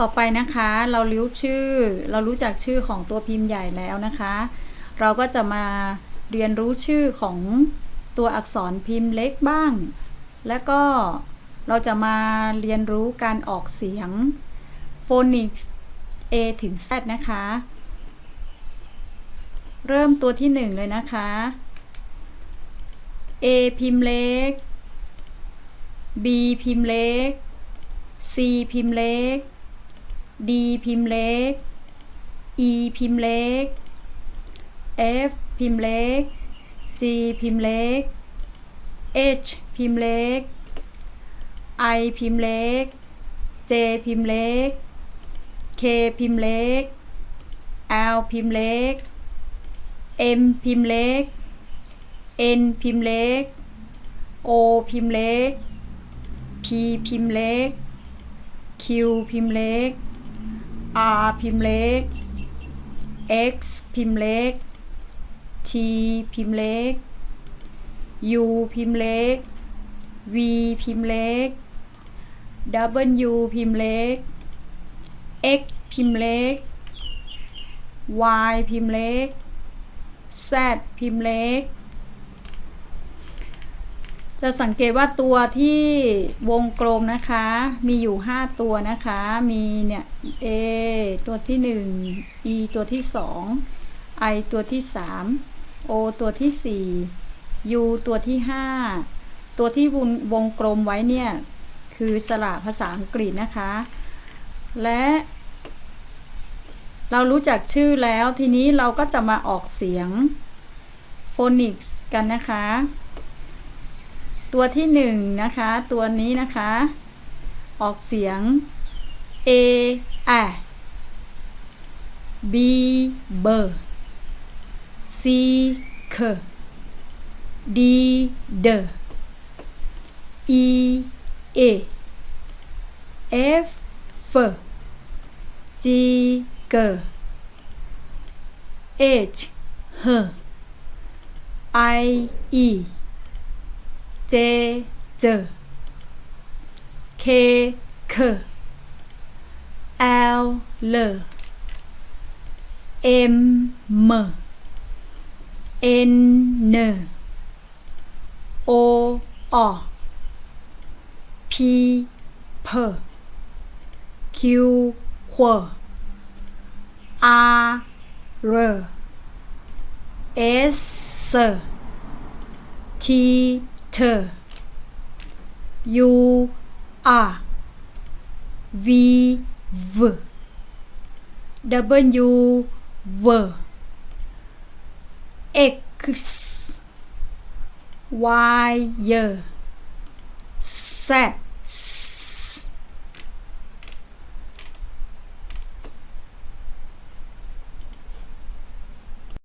ต่อไปนะคะเรารู้ชื่อ เรารู้จักชื่อของตัวพิมพ์ใหญ่แล้วนะคะ เราก็จะมาเรียนรู้ชื่อของตัวอักษรพิมพ์เล็กบ้าง และก็เราจะมาเรียนรู้การออกเสียง phonics A ถึง Z นะคะ เริ่มตัวที่หนึ่งเลยนะคะ A พิมพ์เล็ก B พิมพ์เล็ก C พิมพ์เล็ก D พิมพ์เล็ก E พิมพ์เล็ก F พิมพ์เล็ก G พิมพ์เล็ก H พิมพ์เล็ก I พิมพ์เล็ก J พิมพ์เล็ก K พิมพ์เล็ก L พิมพ์เล็ก M พิมพ์เล็ก N พิมพ์เล็ก O พิมพ์เล็ก P พิมพ์เล็ก Q พิมพ์เล็ก R พิมพ์เล็ก X พิมพ์เล็ก T พิมพ์เล็ก U พิมพ์เล็ก V พิมพ์เล็ก W พิมพ์เล็ก X พิมพ์เล็ก Y พิมพ์เล็ก Z พิมพ์เล็ก จะสังเกตว่าตัวที่วงกลมนะคะ มีอยู่ 5 ตัวนะคะ มีเนี่ย A ตัวที่ 1 E ตัวที่ 2 I ตัวที่ 3 O ตัวที่ 4 U ตัวที่ 5 ตัวที่วงวงกลมไว้เนี่ย คือสระภาษาอังกฤษนะคะ และ เรารู้จักชื่อแล้วทีนี้เราก็จะมาออกเสียง phonics กันนะคะ ตัวที่หนึ่งนะคะ ตัวนี้นะคะ ออกเสียง a a b b c k d d e a f f g g h h i e j j k k l l m m n n o o p p q q r r s t เธอ you are we were were x y